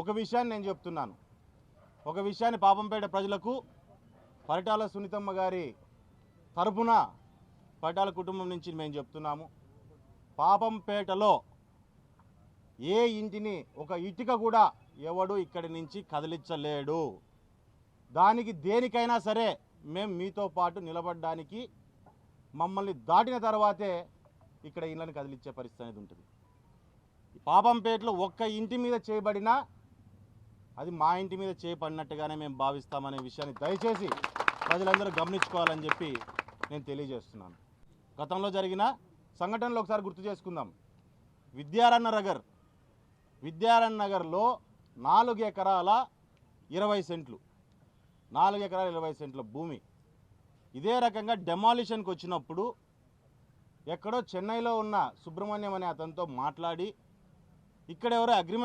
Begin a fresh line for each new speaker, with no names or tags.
ఒక విషయాన్ని నేను చెప్తున్నాను. ఒక విషయాన్ని పాపంపేట ప్రజలకు పరిటాల సునీతమ్మ గారి తరపున పరిటాల కుటుంబం నుంచి మేము చెప్తున్నాము. పాపంపేటలో ఏ ఇంటిని ఒక ఇటుక కూడా ఎవడు ఇక్కడి నుంచి కదిలించలేడు. దానికి దేనికైనా సరే మేము మీతో పాటు నిలబడడానికి మమ్మల్ని దాటిన తర్వాతే ఇక్కడ ఇళ్ళని కదిలించే పరిస్థితి అనేది ఉంటుంది. ఈ పాపంపేటలో ఒక్క ఇంటి మీద చేయబడినా అది మా ఇంటి మీద చేపడినట్టుగానే మేము భావిస్తామనే విషయాన్ని దయచేసి ప్రజలందరూ గమనించుకోవాలని చెప్పి నేను తెలియజేస్తున్నాను. గతంలో జరిగిన సంఘటనలు ఒకసారి గుర్తు చేసుకుందాం. విద్యారణ్య నగర్ విద్యారణ్య నగర్లో నాలుగు ఎకరాల ఇరవై సెంట్లు నాలుగు ఎకరాల ఇరవై సెంట్ల భూమి. ఇదే రకంగా డెమాలిషన్కి వచ్చినప్పుడు ఎక్కడో చెన్నైలో ఉన్న సుబ్రహ్మణ్యం అనే అతనితో మాట్లాడి ఇక్కడ ఎవరో అగ్రిమెంట్